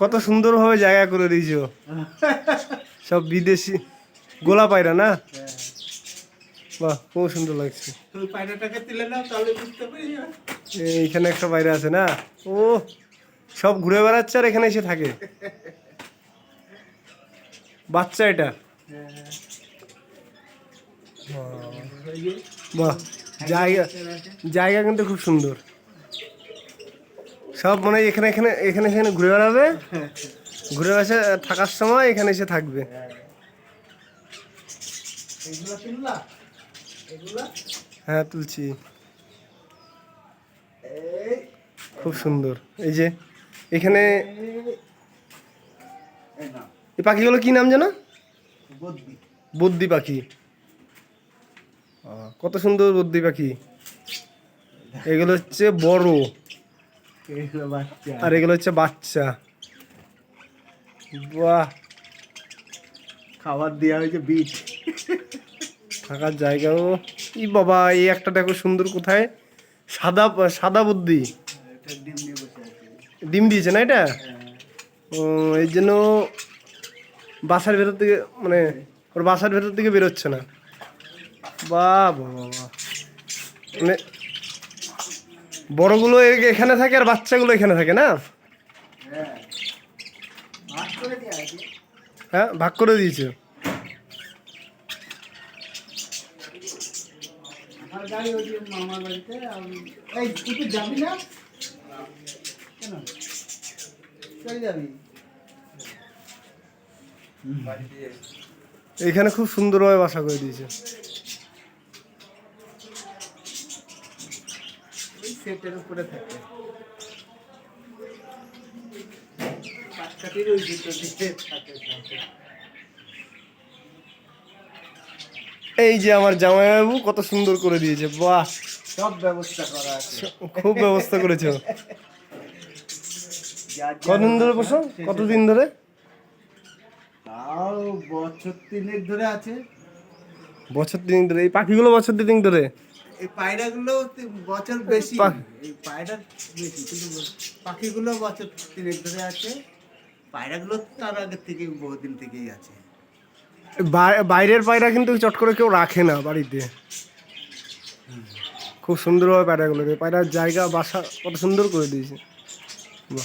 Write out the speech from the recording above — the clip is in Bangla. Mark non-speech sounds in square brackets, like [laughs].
কত সুন্দরভাবে জায়গা করে দিয়েছ। সব বিদেশি গোলা পায়রা না? বাহ খুব সুন্দর লাগছে। এইখানে একটা বাইরে আছে না? ও সব ঘুরে বেড়াচ্ছে আর এখানে এসে থাকে। বাচ্চা এটা। বাহ, জায়গা জায়গা কিন্তু খুব সুন্দর। সব মানে এখানে এখানে এখানে এখানে ঘুরে বেড়াবে। ঘুরে বেড়াচ্ছে থাকার সময় এখানে এসে থাকবে। হ্যাঁ তুলছি। খুব সুন্দর। এই যে এখানে এই পাখিগুলো কি নাম জানো বদ্যি পাখি। কত সুন্দর বদ্যি পাখি। এগুলো হচ্ছে বড়। আর এগুলো হচ্ছে বাচ্চা। বাহ। খাবার দেওয়া হয়েছে বিট থাকার জায়গাও ই বাবা এই একটা দেখো সুন্দর কোথায়? সাদা সাদা বুদ্ধি। ডিম দিয়েছে না এটা? এই জন্য বাসার ভেতর থেকে মানে ওর বাসার ভেতর থেকে বেরোচ্ছে না। বাহ বাহ মানে বড়গুলো এখানে থাকে আর বাচ্চাগুলো এখানে থাকে না? হ্যাঁ ভাগ করে দিয়েছে। মামার বাড়িতে এই, তুই যাবি না? চলে যাবি এখানে খুব সুন্দরভাবে বাসা করে দিয়েছে। সেটের উপরে থাকে। বাচ্চাটির ওই দুটো দিকে থাকে থাকে। এই যে আমার জামাইবাবু কত সুন্দর করে দিয়েছে বাহ। সব ব্যবস্থা করা আছে। খুব ব্যবস্থা করেছ। [laughs] কতদিন ধরে বসো? শেষে- কতদিন ধরে? তাও বছর তিনেক ধরে আছে। বছর দিন ধরে। এই পাখিগুলো বছর দিন ধরে? এই পায়রাগুলো বছর বেশি। এই পায়রা বেশি কিন্তু পাখিগুলো বছর তিনেক ধরে আছে। পায়রাগুলো তার আগের থেকে বহুদিন থেকেই আছে। বাইরের পায়রা কিন্তু চট করে কেউ রাখে না বাড়িতে। খুব সুন্দরভাবে পায়রাগুলো। পায়রার জায়গা বাসা কত সুন্দর করে দিয়েছে। বাহ।